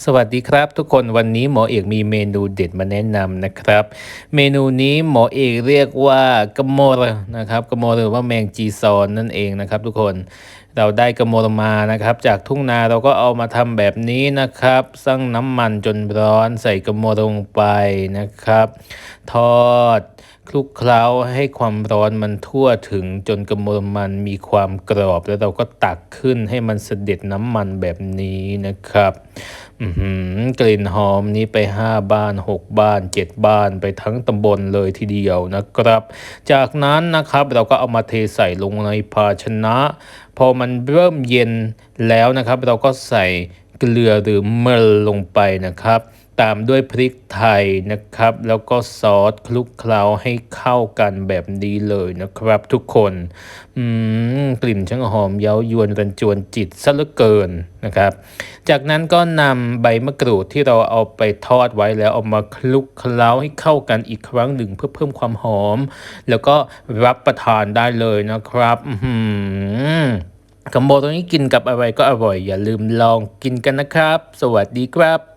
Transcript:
สวัสดีครับ ทุกคนวันนี้หมอเอกมีเมนูเด็ดมาแนะนำนะครับ เมนูนี้หมอเอกเรียกว่ากระโมรนะครับกระโมรหรือว่าแมงจีซอนนั่นเองนะครับ ทุกคน เราได้กระโมรมานะครับ จากทุ่งนาเราก็เอามาทำแบบนี้นะครับสั่งน้ำมันจนร้อนใส่กระโมลงไปนะครับ ทอดคลุกเคล้าให้ความร้อนมันทั่วถึงจนกระมวลมันมีความกรอบ แล้วเราก็ตักขึ้นให้มันเสด็จน้ำมันแบบนี้นะครับอือหือกลิ่นหอมนี้ไป 5 บ้าน 6 บ้าน 7 บ้านไปทั้งตำบลเลยทีเดียวนะครับ จากนั้นนะครับเราก็เอามาเทใส่ลงในภาชนะพอมมันเริ่มเย็นแล้วนะครับ เราก็ใส่เกลือหรือเมลลงไปนะครับ ตามด้วยพริกไทยนะครับ แล้วก็ซอสคลุกเคล้าให้เข้ากันแบบนี้เลยนะครับ ทุกคนอืมกลิ่นช่างหอมเย้ายวนรันจวนจิตซะเหลือเกินนะครับ จากนั้นก็นำใบมะกรูดที่เราเอาไปทอดไว้แล้วเอามาคลุกเคล้าให้เข้ากันอีกครั้งหนึ่งเพื่อเพิ่มความหอม แล้วก็รับประทานได้เลยนะครับ อือ คอกัมโบตรงนี้กินกับอะไรก็อร่อย อย่าลืมลองกินกันนะครับ สวัสดีครับ